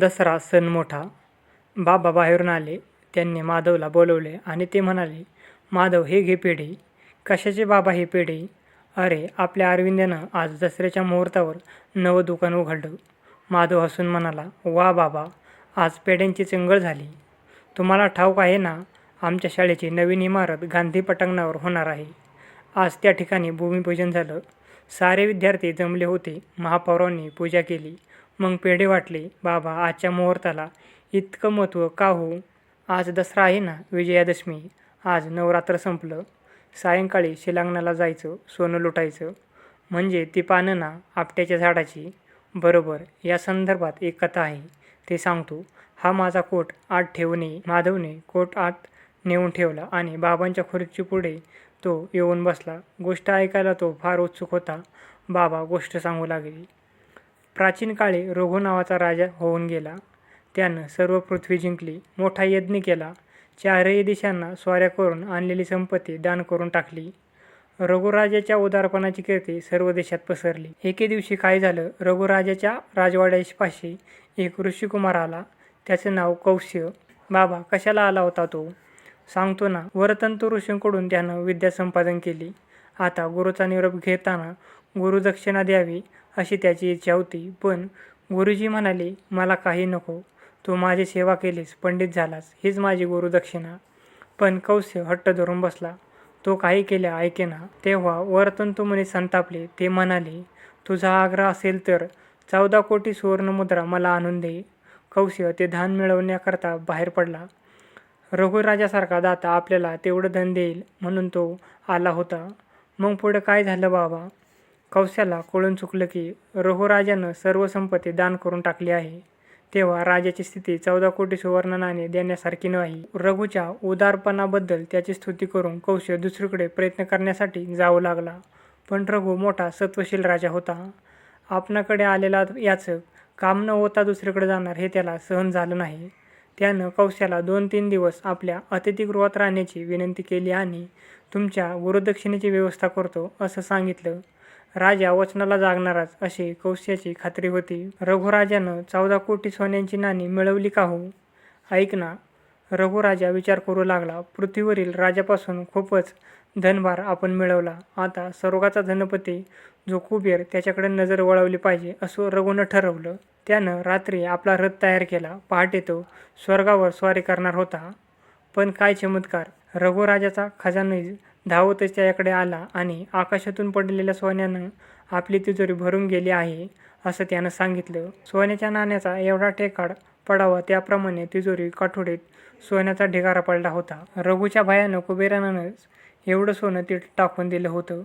दसरा सण मोठा. बाबा बाहेरून आले त्यांनी माधवला बोलवले आणि ते म्हणाले माधव हे घे पेढे. कशाचे बाबा हे पेढे? अरे आपल्या अरविंद्यानं आज दसऱ्याच्या मुहूर्तावर नवं दुकान उघडलं. माधव हसून म्हणाला वा बाबा आज पेढ्यांची चंगळ झाली. तुम्हाला ठाऊक आहे ना आमच्या शाळेची नवीन इमारत गांधी पटांगणावर होणार आहे. आज त्या ठिकाणी भूमिपूजन झालं. सारे विद्यार्थी जमले होते. महापौरांनी पूजा केली. मग पेढे वाटले बाबा आजच्या मुहूर्ताला इतकं महत्त्व का हो? आज दसरा आहे ना विजयादशमी. आज नवरात्र संपलं. सायंकाळी शिलांगणाला जायचं सोनं लुटायचं. म्हणजे ती पानं ना आपट्याच्या झाडाची. बरोबर या संदर्भात एक कथा आहे. ते सांगतो. हा माझा कोट आत ठेवणे माधवने कोट आत नेऊन ठेवला आणि बाबांच्या खुर्ची पुढे तो येऊन बसला. गोष्ट ऐकायला तो फार उत्सुक होता. बाबा गोष्ट सांगू लागली. प्राचीन काळी रघु नावाचा राजा होऊन गेला. त्यानं सर्व पृथ्वी जिंकली मोठा यज्ञ केला. चारही दिशांना स्वाऱ्या करून आणलेली संपत्ती दान करून टाकली. रघुराजाच्या उदारपणाची कीर्ती सर्व देशात पसरली. एके दिवशी काय झालं? रघुराजाच्या राजवाड्यापाशी एक ऋषिकुमार आला. त्याचं नाव कौश्य. बाबा कशाला आला होता तो सांगतो ना. वरतंतू ऋषींकडून त्यानं विद्या संपादन केली. आता गुरुचा निरोप घेताना गुरुदक्षिणा द्यावी अशी त्याची इच्छा होती. पण गुरुजी म्हणाले मला काही नको. तू माझी सेवा केलीस पंडित झालास. हीच माझी गुरुदक्षिणा पण कौस्य हट्ट धरून बसला. तो काही केल्या ऐकेना तेव्हा वरतंतू मुनी संतापले. ते म्हणाले तुझा आग्रह असेल तर चौदा कोटी सुवर्णमुद्रा मला आणून दे. कौस्य ते धान मिळवण्याकरता बाहेर पडला. रघुराजासारखा दाता आपल्याला तेवढं धन देईल म्हणून तो आला होता. मग पुढं काय झालं बाबा? कौशाला कळून चुकलं की रघुराजानं सर्व संपत्ती दान करून टाकली आहे. तेव्हा राजाची स्थिती चौदा कोटी सुवर्णनाने देण्यासारखी नाही. रघुच्या उदारपणाबद्दल त्याची स्तुती करून कौशल दुसरीकडे प्रयत्न करण्यासाठी जाऊ लागला. पण रघु मोठा सत्वशील राजा होता. आपणाकडे आलेला याचं काम न होता दुसरीकडे जाणार हे त्याला सहन झालं नाही. त्यानं कौशाला दोन तीन दिवस आपल्या अतिथीगृहात राहण्याची विनंती केली आणि तुमच्या गुरुदक्षिणेची व्यवस्था करतो असं सांगितलं. राजा वचनाला जागणारच अशी कौश्याची खात्री होती. रघुराजानं चौदा कोटी सोन्यांची नाणी मिळवली का हो? ऐक ना रघुराजा विचार करू लागला. पृथ्वीवरील राजापासून खूपच धनभार आपण मिळवला. आता स्वर्गाचा धनपती जो कुबेर त्याच्याकडे नजर वळवली पाहिजे असं रघुनं ठरवलं. त्यानं रात्री आपला रथ तयार केला. पहाटे तो स्वर्गावर स्वारी करणार होता. पण काय चमत्कार रघुराजाचा खजानी धावतच त्याच्याकडे आला आणि आकाशातून पडलेल्या सोन्यानं आपली तिजोरी भरून गेली आहे असं त्यानं सांगितलं. सोन्याच्या नाण्याचा एवढा टेकाड पडावा त्याप्रमाणे तिजोरी काठोडीत सोन्याचा ढिगारा पडला होता. रघूच्या भयानं कुबेरानंच एवढं सोनं ती टाकून दिलं होतं.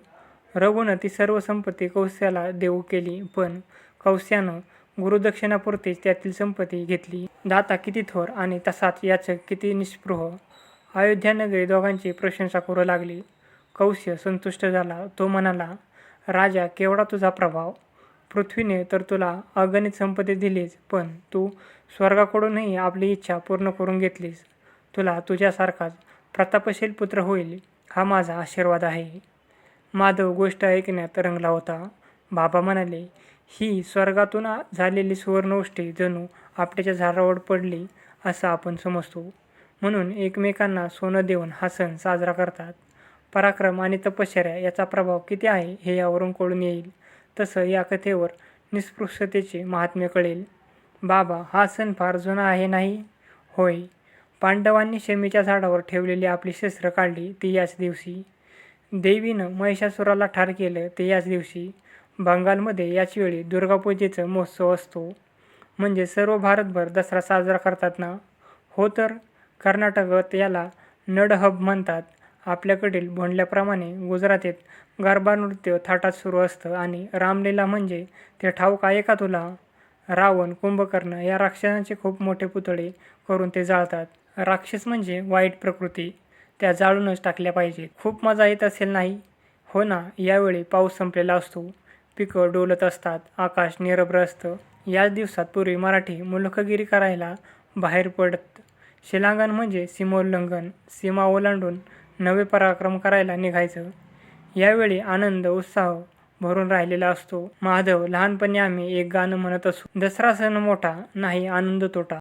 रघूनं ती सर्व संपत्ती कौस्याला देऊ केली पण कौस्यानं गुरुदक्षिणापुरतीच त्यातील संपत्ती घेतली. दाता किती थोर आणि तसाच याचं किती निष्पृह अयोध्यानगरी दोघांची प्रशंसा करू लागली. कौश्य संतुष्ट झाला. तो म्हणाला राजा केवढा तुझा प्रभाव? पृथ्वीने तर तुला अगणित संपत्ती दिलीच पण तू स्वर्गाकडूनही आपली इच्छा पूर्ण करून घेतलीस. तुला तुझ्यासारखाच प्रतापशील पुत्र होईल हा माझा आशीर्वाद आहे. माधव गोष्ट ऐकण्यात रंगला होता. बाबा म्हणाले ही स्वर्गातून झालेली सुवर्णोष्टी जणू आपट्याच्या झाडावर पडली असं आपण समजतो. म्हणून एकमेकांना सोनं देऊन हा सण साजरा करतात. पराक्रम आणि तपश्चर्या याचा प्रभाव किती आहे हे यावरून कळून येईल. तसं या कथेवर निस्पृश्यतेचे महात्म्य कळेल. बाबा हा सण फार जुना आहे नाही? होय. पांडवांनी शमीच्या झाडावर ठेवलेली आपली शस्त्र काढली ती याच दिवशी. देवीनं महिषासुराला ठार केलं ते याच दिवशी. बंगालमध्ये याच वेळी दुर्गापूजेचा महोत्सव असतो. म्हणजे सर्व भारतभर दसरा साजरा करतात ना? हो तर? कर्नाटकात याला नडहब म्हणतात. आपल्याकडील भोंडल्याप्रमाणे गुजरातीत गरबा नृत्य थाटात सुरू असतं आणि रामलीला म्हणजे ते ठाऊक आहे का तुला? रावण कुंभकर्ण या राक्षसांचे खूप मोठे पुतळे करून ते जाळतात. राक्षस म्हणजे वाईट प्रकृती. त्या जाळूनच टाकल्या पाहिजे. खूप मजा येत असेल नाही? हो ना यावेळी पाऊस संपलेला असतो. पिकं डोलत असतात आकाश निरभ्र असतं. याच दिवसात पूर्वी मराठी मुलखगिरी करायला बाहेर पडत शिलांगण म्हणजे सीमोल्लंघन सीमा ओलांडून नवे पराक्रम करायला निघायचं. यावेळी आनंद उत्साह भरून राहिलेला असतो. माधव लहानपणी आम्ही एक गाणं म्हणत असू. दसरा सण मोठा नाही आनंद तोटा.